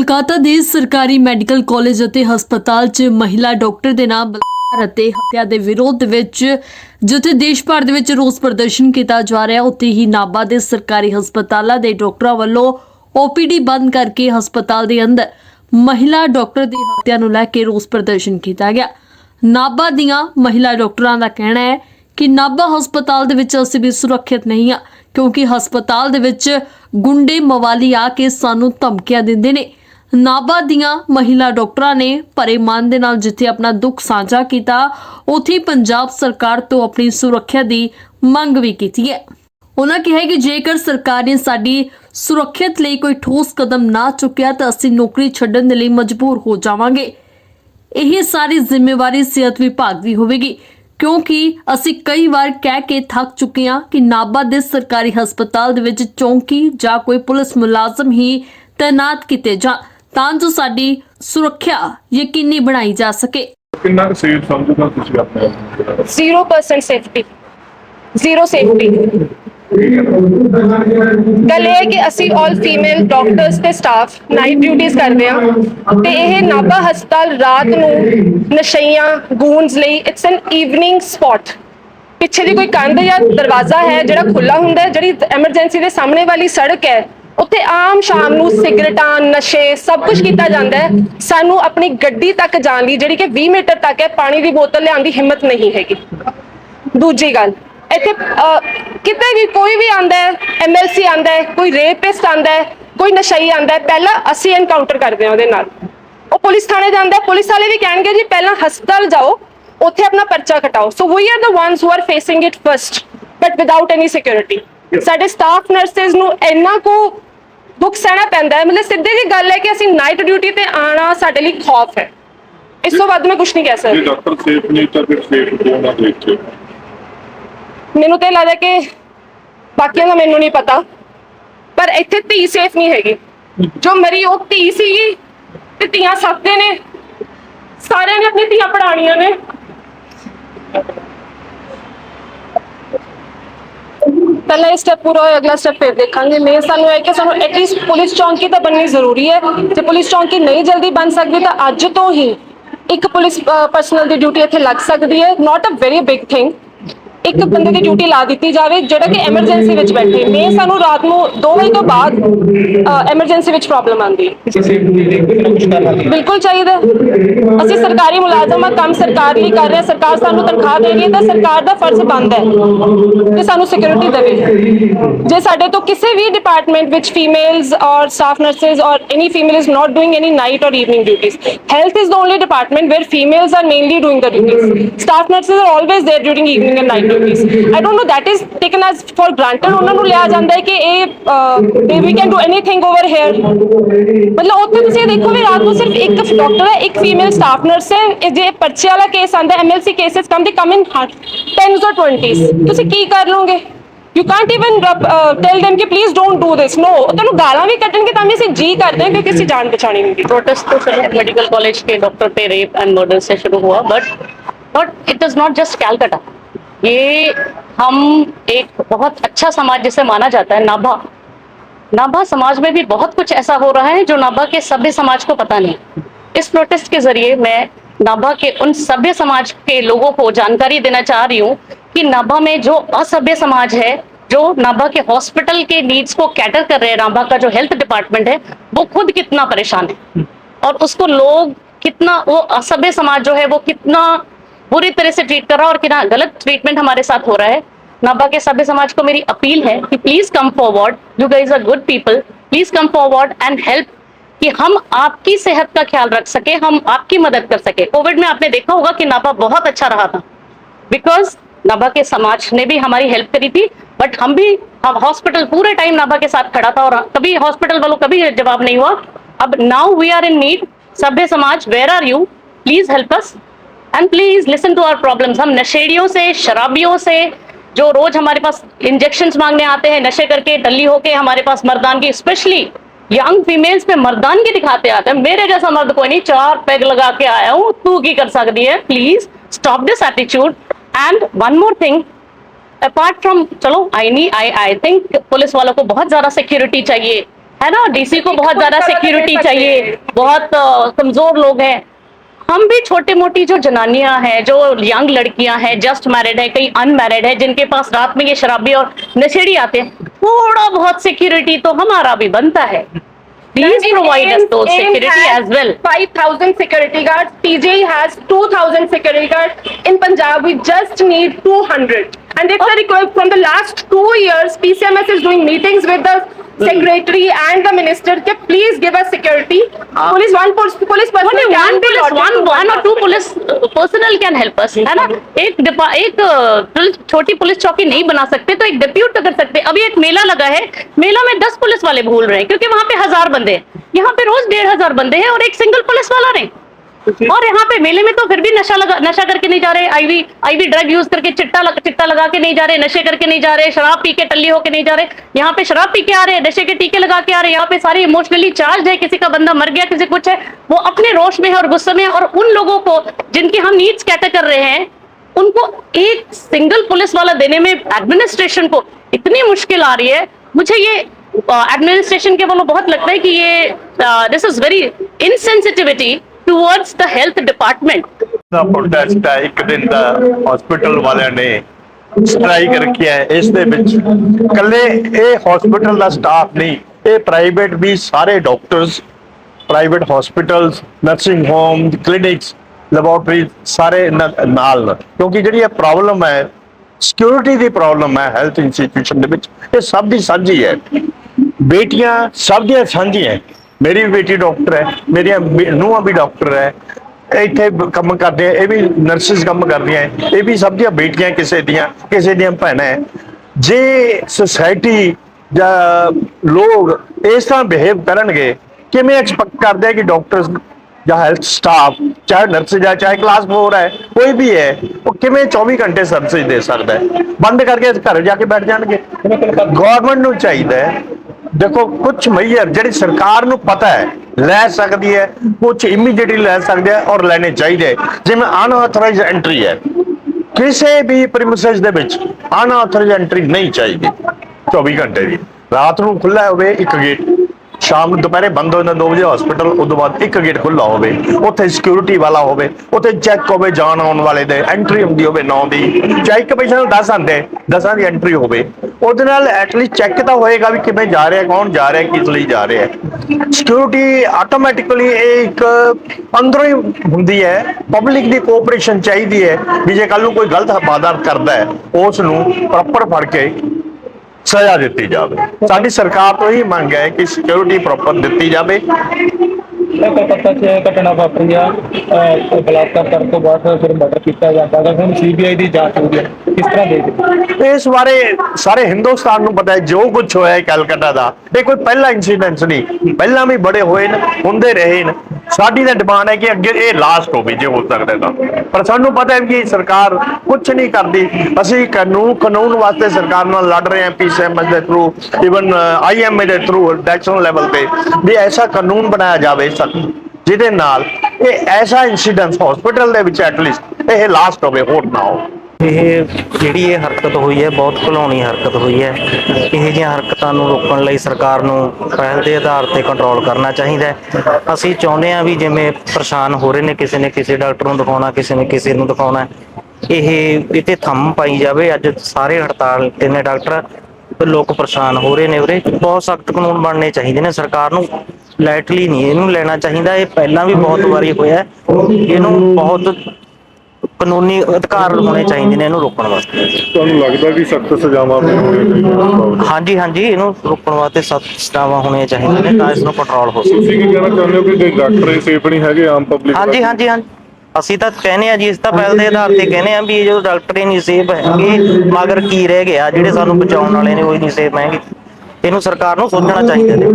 ਕੋਲਕਾਤਾ ਦੇ ਸਰਕਾਰੀ medical college ਅਤੇ ਹਸਪਤਾਲ 'ਚ ਮਹਿਲਾ ਡਾਕਟਰ ਦੇ ਨਾਲ ਬਲਾਤਕਾਰ ਅਤੇ ਹੱਤਿਆ ਦੇ ਵਿਰੋਧ ਵਿੱਚ, ਜਿੱਥੇ ਦੇਸ਼ ਭਰ ਦੇ ਵਿੱਚ ਰੋਸ ਪ੍ਰਦਰਸ਼ਨ ਕੀਤਾ ਜਾ ਰਿਹਾ, ਉੱਥੇ ਹੀ ਨਾਭਾ ਦੇ ਸਰਕਾਰੀ ਹਸਪਤਾਲਾਂ ਦੇ ਡਾਕਟਰਾਂ ਵੱਲੋਂ ਓਪੀਡੀ ਬੰਦ ਕਰਕੇ ਹਸਪਤਾਲ ਦੇ ਅੰਦਰ ਮਹਿਲਾ ਡਾਕਟਰ ਦੀ ਹੱਤਿਆ ਨੂੰ ਲੈ ਕੇ ਰੋਸ ਪ੍ਰਦਰਸ਼ਨ ਕੀਤਾ ਗਿਆ। ਨਾਭਾ ਦੀਆਂ ਮਹਿਲਾ ਡਾਕਟਰਾਂ ਦਾ ਕਹਿਣਾ ਹੈ ਕਿ ਨਾਭਾ ਹਸਪਤਾਲ ਦੇ ਵਿੱਚ ਅਸੀਂ ਵੀ ਸੁਰੱਖਿਅਤ ਨਹੀਂ ਹਾਂ, ਕਿਉਂਕਿ ਹਸਪਤਾਲ ਦੇ ਵਿੱਚ ਗੁੰਡੇ ਮਵਾਲੀ ਆ ਕੇ ਸਾਨੂੰ ਧਮਕੀਆਂ ਦਿੰਦੇ ਨੇ। ਨਾਭਾ ਦੀਆਂ ਮਹਿਲਾ ਡਾਕਟਰਾਂ ਨੇ ਭਰੇ ਮਨ ਦੇ ਨਾਲ ਜਿੱਥੇ ਆਪਣਾ ਦੁੱਖ ਸਾਂਝਾ ਕੀਤਾ, ਉੱਥੇ ਪੰਜਾਬ ਸਰਕਾਰ ਤੋਂ ਆਪਣੀ ਸੁਰੱਖਿਆ ਦੀ ਮੰਗ ਵੀ ਕੀਤੀ ਹੈ। ਉਹਨਾਂ ਕਿਹਾ ਕਿ ਜੇਕਰ ਸਰਕਾਰ ਨੇ ਸਾਡੀ ਸੁਰੱਖਿਅਤ ਲਈ ਕੋਈ ਠੋਸ ਕਦਮ ਨਾ ਚੁੱਕਿਆ, ਤਾਂ ਅਸੀਂ ਨੌਕਰੀ ਛੱਡਣ ਦੇ ਲਈ ਮਜਬੂਰ ਹੋ ਜਾਵਾਂਗੇ। ਇਹ ਸਾਰੀ ਜ਼ਿੰਮੇਵਾਰੀ ਸਿਹਤ ਵਿਭਾਗ ਦੀ ਹੋਵੇਗੀ, ਕਿਉਂਕਿ ਅਸੀਂ ਕਈ ਵਾਰ ਕਹਿ ਕੇ ਥੱਕ ਚੁੱਕੇ ਹਾਂ ਕਿ ਨਾਭਾ ਦੇ ਸਰਕਾਰੀ ਹਸਪਤਾਲ ਦੇ ਵਿੱਚ ਚੌਂਕੀ ਜਾਂ ਕੋਈ ਪੁਲਿਸ ਮੁਲਾਜ਼ਮ ਹੀ ਤਾਇਨਾਤ ਕੀਤੇ ਜਾਂ ਤਾਂ ਜੋ ਸਾਡੀ ਸੁਰੱਖਿਆ ਯਕੀਨੀ ਬਣਾਈ ਜਾ ਸਕੇ। ਕਿੰਨਾ ਕੁ ਸੇਫ ਸਮਝਦਾ ਤੁਸੀਂ ਆਪਣੇ ਆਪ ਨੂੰ? 0% ਸੇਫਟੀ ਜ਼ੀਰੋ ਸੇਫਟੀ ਗੱਲ ਇਹ ਹੈ ਕਿ ਅਸੀਂ ਆਲ ਫੀਮੇਲ ਡਾਕਟਰਸ ਤੇ ਸਟਾਫ ਨਾਈਟ ਡਿਊਟੀਆਂ ਕਰਦੇ ਆ ਤੇ ਇਹ ਨਾਭਾ ਹਸਪਤਾਲ ਰਾਤ ਨੂੰ ਨਸ਼ਈਆਂ ਗੂੰਜ ਲਈ ਇਟਸ ਐਨ ਈਵਨਿੰਗ ਸਪੌਟ ਪਿੱਛੇ ਦੀ ਕੋਈ ਕੰਧ ਜਾਂ ਦਰਵਾਜ਼ਾ ਹੈ ਜਿਹੜਾ ਖੁੱਲਾ ਹੁੰਦਾ ਹੈ ਜਿਹੜੀ ਐਮਰਜੈਂਸੀ ਦੇ ਸਾਹਮਣੇ ਵਾਲੀ ਸੜਕ ਹੈ ਉੱਥੇ ਆਮ ਸ਼ਾਮ ਨੂੰ ਸਿਗਰਟਾਂ ਨਸ਼ੇ ਸਭ ਕੁਝ ਕੀਤਾ ਜਾਂਦਾ ਹੈ। ਸਾਨੂੰ ਆਪਣੀ ਗੱਡੀ ਤੱਕ ਜਾਣ ਲਈ ਜਿਹੜੀ ਕਿ 20 ਮੀਟਰ ਤੱਕ ਹੈ ਪਾਣੀ ਦੀ ਬੋਤਲ ਲਿਆਉਣ ਦੀ ਹਿੰਮਤ ਨਹੀਂ ਹੈਗੀ। ਦੂਜੀ ਗੱਲ ਇੱਥੇ ਕਿਤੇ ਵੀ ਕੋਈ ਵੀ ਆਂਦਾ ਹੈ ਐਮਐਲਸੀ ਆਂਦਾ ਹੈ ਕੋਈ ਰੇਪਿਸਟ ਆਂਦਾ ਹੈ ਕੋਈ ਨਸ਼ਈ ਆਂਦਾ ਹੈ ਪਹਿਲਾਂ ਅਸੀਂ ਐਨਕਾਊਂਟਰ ਕਰਦੇ ਹਾਂ ਉਹਦੇ ਨਾਲ। ਉਹ ਪੁਲਿਸ ਥਾਣੇ ਜਾਂਦਾ ਹੈ ਪੁਲਿਸ ਵਾਲੇ ਵੀ ਕਹਿਣਗੇ ਜੀ ਪਹਿਲਾਂ ਹਸਪਤਾਲ ਜਾਓ ਉੱਥੇ ਆਪਣਾ ਪਰਚਾ ਕਟਾਓ। So we are the ones who are facing it first but without any security ਸਾਡੇ ਸਟਾਫ ਨਰਸਿਸ ਨੂੰ ਇੰਨਾ ਕੋ ਦੁੱਖ ਸਹਿਣਾ ਪੈਂਦਾ ਹੈ। ਮਤਲਬ ਸਿੱਧੀ ਜੀ ਗੱਲ ਹੈ ਕਿ ਅਸੀਂ ਨਾਈਟ ਡਿਊਟੀ ਤੇ ਆਣਾ ਸਾਡੇ ਲਈ ਖੌਫ ਹੈ। ਇਸ ਤੋਂ ਵੱਧ ਮੈਂ ਕੁਝ ਨਹੀਂ ਕਹਿ ਜੇ ਸਕਦੀ ਡਾਕਟਰ ਸੇਫ ਨਹੀਂ ਤਾਂ ਫਿਰ ਸੇਫ ਕਿਉਂ ਨਾ ਦੇਖੇ ਮੈਨੂੰ ਤੇ ਲੱਗਦਾ ਕਿ ਬਾਕੀਆਂ ਦਾ ਮੈਨੂੰ ਨਹੀਂ ਪਤਾ। ਪਰ ਇੱਥੇ ਧੀ ਸੇਫ ਨਹੀਂ ਹੈਗੀ। ਜੋ ਮਰੀ ਉਹ ਧੀ ਸੀਗੀ ਤੇ ਧੀਆਂ ਸੱਤੇ ਨੇ। ਸਾਰਿਆਂ ਨੇ ਆਪਣੀ ਧੀਆਂ ਪੜਾਣੀਆਂ ਨੇ। ਪਹਿਲਾਂ ਇਹ ਸਟੈਪ ਪੂਰਾ ਹੋਇਆ, ਅਗਲਾ ਸਟੈਪ ਫਿਰ ਦੇਖਾਂਗੇ। ਮੇਨ ਸਾਨੂੰ ਇਹ ਕਿ ਸਾਨੂੰ ਐਟਲੀਸਟ ਪੁਲਿਸ ਚੌਂਕੀ ਤਾਂ ਬਣਨੀ ਜ਼ਰੂਰੀ ਹੈ। ਜੇ ਪੁਲਿਸ ਚੌਂਕੀ ਨਹੀਂ ਜਲਦੀ ਬਣ ਸਕਦੀ, ਤਾਂ ਅੱਜ ਤੋਂ ਹੀ ਇੱਕ ਪੁਲਿਸ ਪਰਸਨਲ ਦੀ ਡਿਊਟੀ ਇੱਥੇ ਲੱਗ ਸਕਦੀ ਹੈ। Not a very big thing ਇੱਕ ਬੰਦੇ ਦੀ ਡਿਊਟੀ ਲਾ ਦਿੱਤੀ ਜਾਵੇ ਜਿਹੜਾ ਕਿ ਐਮਰਜੈਂਸੀ ਵਿੱਚ ਬੈਠੇ। ਨੇ ਸਾਨੂੰ ਰਾਤ ਨੂੰ 2 ਵਜੇ ਤੋਂ ਬਾਅਦ ਐਮਰਜੈਂਸੀ ਵਿੱਚ ਪ੍ਰੋਬਲਮ ਆਉਂਦੀ। ਬਿਲਕੁਲ ਚਾਹੀਦਾ। ਅਸੀਂ ਸਰਕਾਰੀ ਮੁਲਾਜ਼ਮ ਆ ਕੰਮ ਸਰਕਾਰ ਲਈ ਕਰ ਰਹੇ ਸਰਕਾਰ ਸਾਨੂੰ ਤਨਖਾਹ ਦੇ ਰਹੀ ਹੈ ਤਾਂ ਸਰਕਾਰ ਦਾ ਫਰਜ਼ ਬਣਦਾ ਹੈ ਕਿ ਸਾਨੂੰ ਸਿਕਿਉਰਿਟੀ ਦੇਵੇ। ਜੇ ਸਾਡੇ ਤੋਂ ਕਿਸੇ ਵੀ ਡਿਪਾਰਟਮੈਂਟ ਵਿੱਚ females or staff nurses or any female is not doing any night or evening duties health is the only department where females are mainly doing the duties. Staff nurses are always there during evening and night. duties i don't know that is taken as for granted ਉਹਨਾਂ ਨੂੰ ਲਿਆ ਜਾਂਦਾ ਹੈ ਕਿ ਇਹ uh, we can do anything over here ਮਤਲਬ ਉੱਥੇ ਤੁਸੀਂ ਇਹ ਦੇਖੋ ਵੀ ਰਾਤ ਨੂੰ ਸਿਰਫ ਇੱਕ ਡਾਕਟਰ ਹੈ ਇੱਕ ਫੀਮੇਲ ਸਟਾਫ ਨਰਸ ਹੈ ਇਹ ਜੇ ਪਰਚੇ ਵਾਲਾ ਕੇਸ ਆਂਦਾ ਐਮਐਲਸੀ ਕੇਸਸ ਕਮ ਦੇ ਕਮ ਇਨ 10s or 20s ਤੁਸੀਂ ਕੀ ਕਰ ਲਓਗੇ you can't even tell them ਕਿ please don't do this no ਤੁਹਾਨੂੰ ਗਾਲਾਂ ਵੀ ਕੱਢਣਗੇ ਤਾਂ ਵੀ ਅਸੀਂ ਜੀ ਕਰਦੇ ਹਾਂ ਕਿਉਂਕਿ ਅਸੀਂ ਜਾਨ ਬਚਾਣੀ ਹੁੰਦੀ प्रोटेस्ट तो चलो मेडिकल कॉलेज के डॉक्टर पे रेप एंड मर्डर से शुरू हुआ but but it is not just Calcutta ये हम एक बहुत अच्छा समाज जिसे माना जाता है, नाभा। नाभा समाज में भी बहुत कुछ ऐसा हो रहा है जो नाभा के सभ्य समाज को पता नहीं इस प्रोटेस्ट के ज़रिए मैं नाभा के उन सभ्य समाज के लोगों को जानकारी देना चाह रही हूँ कि नाभा में जो असभ्य समाज है, जो नाभा के हॉस्पिटल के नीड्स को कैटर कर रहे हैं, नाभा का जो हेल्थ डिपार्टमेंट है, वो खुद कितना परेशान है? और उसको लोग कितना, वो असभ्य समाज जो है, वो कितना बुरी तरह से ट्रीट कर रहा है और कितना गलत ट्रीटमेंट हमारे साथ हो रहा है। नाभा के सभ्य समाज को मेरी अपील है कि please come forward you guys are good people please come forward and help कि हम आपकी सेहत का ख्याल रख सके, हम आपकी मदद कर सके। कोविड में आपने देखा होगा कि नाभा बहुत अच्छा रहा था। बिकॉज़ नाभा के समाज ने भी हमारी हेल्प करी थी बट हम भी, हम हॉस्पिटल पूरे टाइम नाभा के साथ खड़ा था और कभी हॉस्पिटल वालों कभी जवाब नहीं हुआ। अब now we are in need सभ्य समाज where are you please help us and please listen to our problems हम नशेड़ियों से शराबियों से जो रोज हमारे पास इंजेक्शन मांगने आते हैं नशे करके डल्ली होके हमारे पास मर्दानगी स्पेशली यंग फीमेल्स पे मर्दानगी दिखाते आते हैं। मेरे जैसा मर्द कोई नहीं चार पैग लगा के आया हूँ। तू की कर सकती है please stop this attitude and one more thing apart from चलो I knee I I think police वालों को बहुत ज़्यादा सिक्योरिटी चाहिए। है ना? डीसी को बहुत ज़्यादा सिक्योरिटी चाहिए। बहुत कमज़ोर लोग हैं। हम भी छोटी मोटी जो जनानियाँ हैं जो यंग लड़कियाँ हैं जस्ट मैरिड है कई अनमैरिड है जिनके पास रात में ये शराबी और नशेड़ी आते हैं थोड़ा बहुत सिक्योरिटी तो हमारा भी बनता है। Last two years PCMS is doing meetings with secretary and the minister. कि please give us security. uh, Police one police police person only can one police one one or two police uh, personnel can help us है ना एक एक uh, छोटी police चौकी नहीं बना सकते तो एक डिप्यूट कर सकते हैं। अभी एक मेला लगा है मेला में दस पुलिस वाले भूल रहे हैं क्योंकि वहाँ पे हज़ार बंदे हैं यहाँ पे रोज डेढ़ हज़ार बंदे हैं और एक सिंगल पुलिस वाला नहीं और यहाँ पे मेले में तो फिर भी नशा लगा नशा करके नहीं जा रहे आईवी आईवी ड्रग यूज़ करके चिट्टा लग, चिट्टा लगा के नहीं जा रहे नशे करके नहीं जा रहे शराब पी के टल्ली होके नहीं जा रहे यहाँ पे शराब पी के आ रहे नशे के टीके लगा के आ रहे यहाँ पे सारे इमोशनली चार्ज है किसी का बंदा मर गया किसी कुछ है वो अपने रोश में है और गुस्से में है और उन लोगों को जिनकी हम नीड्स कैटर कर रहे हैं उनको एक सिंगल पुलिस वाला देने में एडमिनिस्ट्रेशन को इतनी मुश्किल आ रही है मुझे ये एडमिनिस्ट्रेशन के वालों बहुत लगता है कि ये this is very insensitivity towards the health department. ਦਾ ਪ੍ਰੋਟੈਸਟ ਹੈ, ਇੱਕ ਦਿਨ ਦਾ ਹਸਪੀਟਲ ਵਾਲਿਆਂ ਨੇ ਸਟ੍ਰਾਈਕ ਰੱਖਿਆ ਹੈ। ਇਸ ਦੇ ਵਿੱਚ ਕੱਲੇ ਇਹ ਹਸਪੀਟਲ ਦਾ ਸਟਾਫ ਨਹੀਂ, ਇਹ ਪ੍ਰਾਈਵੇਟ ਵੀ ਸਾਰੇ doctors private hospitals nursing home clinics laboratory ਸਾਰੇ ਨਾਲ। ਕਿਉਂਕਿ ਜਿਹੜੀ ਇਹ ਪ੍ਰੋਬਲਮ ਹੈ ਸਿਕਿਉਰਿਟੀ ਦੀ ਪ੍ਰੋਬਲਮ ਹੈ ਹੈਲਥ ਇੰਸਟੀਟਿਊਸ਼ਨ ਦੇ ਵਿੱਚ, ਇਹ ਸਭ ਦੀ ਸਾਂਝੀ ਹੈ। ਬੇਟੀਆਂ ਸਭ ਦੀਆਂ ਸਾਂਝੀਆਂ। ਮੇਰੀ ਵੀ ਬੇਟੀ ਡਾਕਟਰ ਹੈ, ਮੇਰੀਆਂ ਨੂੰਹਾਂ ਵੀ ਡਾਕਟਰ ਹੈ। ਇੱਥੇ ਕੰਮ ਕਰਦੇ ਆ, ਇਹ ਵੀ ਨਰਸਿਸ ਕੰਮ ਕਰਦੀਆਂ ਇਹ ਵੀ ਸਭ ਦੀਆਂ ਬੇਟੀਆਂ ਕਿਸੇ ਦੀਆਂ ਕਿਸੇ ਦੀਆਂ ਭੈਣਾਂ ਜੇ ਸੁਸਾਇਟੀ ਜਾਂ ਲੋਕ ਇਸ ਤਰ੍ਹਾਂ ਬਿਹੇਵ ਕਰਨਗੇ, ਕਿਵੇਂ ਐਕਸਪੈਕਟ ਕਰਦੇ ਆ ਕਿ ਡਾਕਟਰਸ ਜਾਂ ਹੈਲਥ ਸਟਾਫ ਚਾਹੇ ਨਰਸ ਜਾਂ ਚਾਹੇ ਕਲਾਸ 4 ਹੈ, ਕੋਈ ਵੀ ਹੈ, ਉਹ ਕਿਵੇਂ 24 ਘੰਟੇ ਸਰਵਿਸ ਦੇ ਸਕਦਾ ਹੈ? ਬੰਦ ਕਰਕੇ ਘਰ ਜਾ ਕੇ ਬੈਠ ਜਾਣਗੇ। ਗਵਰਨਮੈਂਟ ਨੂੰ ਚਾਹੀਦਾ ਹੈ ਦੇਖੋ ਕੁਝ ਮਈਰ ਜਿਹੜੀ ਸਰਕਾਰ ਨੂੰ ਪਤਾ ਹੈ, ਲੈ ਸਕਦੀ ਹੈ ਕੁਝ ਇਮੀਡੀਏਟਲੀ ਲੈ ਸਕਦੇ ਹੈ ਔਰ ਲੈਣੇ ਚਾਹੀਦੇ ਹੈ। ਜਿਵੇਂ ਅਨਆਥੋਰਾਈਜ਼ਡ ਐਂਟਰੀ ਹੈ। ਕਿਸੇ ਵੀ ਪ੍ਰੀਮਿਸਿਸ ਦੇ ਵਿੱਚ ਅਨਆਥੋਰਾਈਜ਼ਡ ਐਂਟਰੀ ਨਹੀਂ ਚਾਹੀਦੀ। 24 ਘੰਟੇ ਦੀ। ਰਾਤ ਨੂੰ ਖੁੱਲਾ ਹੋਵੇ ਇੱਕ ਗੇਟ ਸ਼ਾਮ ਨੂੰ ਦੁਪਹਿਰੇ ਬੰਦ ਹੋ ਜਾਂਦਾ 2 ਵਜੇ ਹਸਪੀਟਲ ਉਦੋਂ ਬਾਅਦ ਇੱਕ ਗੇਟ ਖੁੱਲਾ ਹੋਵੇ, ਉੱਥੇ ਸਿਕਿਉਰਿਟੀ ਵਾਲਾ ਹੋਵੇ, ਉੱਥੇ ਚੈੱਕ ਹੋਵੇ ਜਾਣ ਆਉਣ ਵਾਲੇ ਦੇ ਐਂਟਰੀ ਹੁੰਦੀ ਹੋਵੇ 9 ਦੀ। ਚਾਹੇ ਇੱਕ ਪੈਸੇ ਨੂੰ 10 ਆਂਦੇ 10 ਦੀ ਐਂਟਰੀ ਹੋਵੇ। ਉਹਦੇ ਨਾਲ ਐਟਲੀਸਟ ਚੈੱਕ ਤਾਂ ਹੋਏਗਾ ਵੀ ਕਿਵੇਂ ਜਾ ਰਿਹਾ, ਕੌਣ ਜਾ ਰਿਹਾ, ਕਿਸ ਲਈ ਜਾ ਰਿਹਾ। ਸਿਕਿਉਰਿਟੀ ਆਟੋਮੈਟਿਕਲੀ ਇਹ ਇੱਕ ਅੰਦਰੋਂ ਹੀ ਹੁੰਦੀ ਹੈ ਪਬਲਿਕ ਦੀ ਕੋਆਪਰੇਸ਼ਨ ਚਾਹੀਦੀ ਹੈ, ਵੀ ਜੇ ਕੱਲ ਨੂੰ ਕੋਈ ਗਲਤ ਵਾਰਦਾਤ ਕਰਦਾ ਹੈ, ਉਸ ਨੂੰ ਪ੍ਰੋਪਰ ਫੜ ਕੇ ਸਜ਼ਾ ਦਿੱਤੀ ਜਾਵੇ। ਸਾਡੀ ਸਰਕਾਰ ਤੋਂ ਹੀ ਮੰਗ ਹੈ ਕਿ ਸਿਕਿਉਰਿਟੀ ਪ੍ਰੋਪਰ ਦਿੱਤੀ ਜਾਵੇ। ਇਹ ਕਲਕੱਤਾ 'ਚ ਘਟਨਾ ਵਾਪਰੀ ਆ। ਅਹ ਬਲਾਤਕਾਰ ਕਰਨ ਤੋਂ ਬਾਅਦ ਫਿਰ ਮਰਡਰ ਕੀਤਾ ਜਾਂਦਾ ਹੈ ਹੁਣ ਸੀਬੀਆਈ ਦੀ ਜਾਂਚ ਹੋ ਹੈ। ਕਿਸ ਤਰ੍ਹਾਂ ਦੇਖਦੇ? ਇਸ ਬਾਰੇ ਸਾਰੇ ਹਿੰਦੁਸਤਾਨ ਨੂੰ ਪਤਾ ਹੈ ਜੋ ਕੁਝ ਹੋਇਆ ਹੈ ਕਲਕੱਤਾ ਦਾ। ਇਹ ਕੋਈ ਪਹਿਲਾ ਇਨਸੀਡੈਂਟ ਨਹੀਂ। ਪਹਿਲਾਂ ਵੀ ਬੜੇ ਹੋਏ ਨੇ ਹੁੰਦੇ ਰਹੇ ਨੇ। ਸਾਡੀ ਤਾਂ ਡਿਮਾਂਡ ਹੈ ਕਿ ਅੱਗੇ ਇਹ ਲਾਸਟ ਹੋਵੇ ਜੇ ਹੋ ਸਕਦਾ ਤਾਂ। ਪਰ ਸਾਨੂੰ ਪਤਾ ਹੈ ਕਿ ਸਰਕਾਰ ਕੁਝ ਨਹੀਂ ਕਰਦੀ। ਅਸੀਂ ਕਾਨੂੰਨ ਕਾਨੂੰਨ ਵਾਸਤੇ ਸਰਕਾਰ ਨਾਲ ਲੜ ਰਹੇ ਹਾਂ ਪੀਸੀਐਮਐਸ ਦੇ ਥਰੂ ਇਵਨ ਆਈਐਮਏ ਦੇ ਥਰੂ ਨੈਸ਼ਨਲ ਲੈਵਲ ਤੇ, ਵੀ ਐਸਾ ਕਾਨੂੰਨ ਬਣਾਇਆ ਜਾਵੇ ਜਿਹਦੇ ਨਾਲ ਇਹ ਐਸਾ ਇਨਸੀਡੈਂਟ ਹਸਪੀਟਲ ਦੇ ਵਿੱਚ ਐਟਲੀਸਟ ਇਹ ਲਾਸਟ ਹੋਵੇ, ਹੋਰ ਨਾ ਹੋਵੇ। ਇਹ ਜਿਹੜੀ ਇਹ ਹਰਕਤ ਹੋਈ ਹੈ, ਬਹੁਤ ਘਿਨੌਣੀ ਹਰਕਤ ਹੋਈ ਹੈ। ਇਹ ਜਿਹੀਆਂ ਹਰਕਤਾਂ ਨੂੰ ਰੋਕਣ ਲਈ ਸਰਕਾਰ ਨੂੰ ਪਹਿਲ ਦੇ ਆਧਾਰ ਤੇ ਕੰਟਰੋਲ ਕਰਨਾ ਚਾਹੀਦਾ ਹੈ। ਅਸੀਂ ਚਾਹੁੰਦੇ ਹਾਂ ਵੀ ਜਿਵੇਂ ਪਰੇਸ਼ਾਨ ਹੋ ਰਹੇ ਨੇ ਕਿਸੇ ਨੇ ਕਿਸੇ ਡਾਕਟਰ ਨੂੰ ਦਿਖਾਉਣਾ, ਕਿਸੇ ਨੇ ਕਿਸੇ ਨੂੰ ਦਿਖਾਉਣਾ ਇਹ ਇਤੇ ਥੰਮ ਪਾਈ ਜਾਵੇ, ਅੱਜ ਸਾਰੇ ਹੜਤਾਲ ਤੇ ਨੇ ਡਾਕਟਰ। ਲੋਕ ਪਰੇਸ਼ਾਨ ਹੋ ਰਹੇ ਨੇ ਉਰੇ। ਬਹੁਤ ਸਖਤ ਕਾਨੂੰਨ ਬਣਨੇ ਚਾਹੀਦੇ ਨੇ। ਸਰਕਾਰ ਨੂੰ ਲਾਈਟਲੀ ਨਹੀਂ ਇਹਨੂੰ ਲੈਣਾ ਚਾਹੀਦਾ। ਇਹ ਪਹਿਲਾਂ ਵੀ ਬਹੁਤ ਵਾਰੀ ਹੋਇਆ ਇਹਨੂੰ ਬਹੁਤ ਕਾਨੂੰਨੀ ਅਧਿਕਾਰ ਹੋਣੇ ਚਾਹੀਦੇ ਨੇ ਇਹਨੂੰ ਰੋਕਣ ਵਾਸਤੇ। ਤੁਹਾਨੂੰ ਲੱਗਦਾ ਕਿ ਸਖਤ ਸਜ਼ਾਵਾਂ ਵੀ ਹੋਣਗੀਆਂ ਹਾਂਜੀ ਹਾਂਜੀ ਇਹਨੂੰ ਰੋਕਣ ਵਾਸਤੇ ਸਖਤ ਸਟਾਵਾਂ ਹੋਣੀਆਂ ਚਾਹੀਦੀਆਂ ਨੇ ਤਾਂ ਇਸ ਨੂੰ ਕੰਟਰੋਲ ਹੋ ਸਕੇ। ਤੁਸੀਂ ਕੀ ਕਹਿਣਾ ਚਾਹੁੰਦੇ ਹੋ ਕਿ ਜੇ ਡਾਕਟਰ ਸੇਫ ਨਹੀਂ ਹੈਗੇ ਆਮ ਪਬਲਿਕ ਹਾਂਜੀ ਹਾਂਜੀ ਹਾਂਜੀ। ਅਸੀਂ ਤਾਂ ਕਹਿੰਦੇ ਆ ਜੀ ਇਸ ਤਾਂ ਪਹਿਲ ਦੇ ਆਧਾਰ ਤੇ ਕਹਿੰਦੇ ਆ ਵੀ ਇਹ ਜੋ ਡਾਕਟਰ ਹੀ ਨਹੀਂ ਸੇਫ ਹੈਗੇ ਮਗਰ ਕੀ ਰਹਿ ਗਿਆ ਜਿਹੜੇ ਸਾਨੂੰ ਬਚਾਉਣ ਵਾਲੇ ਨੇ ਉਹ ਹੀ ਨਹੀਂ ਸੇਫ ਹੈਗੇ। ਇਹਨੂੰ ਸਰਕਾਰ ਨੂੰ ਸੋਚਣਾ ਚਾਹੀਦਾ ਨੇ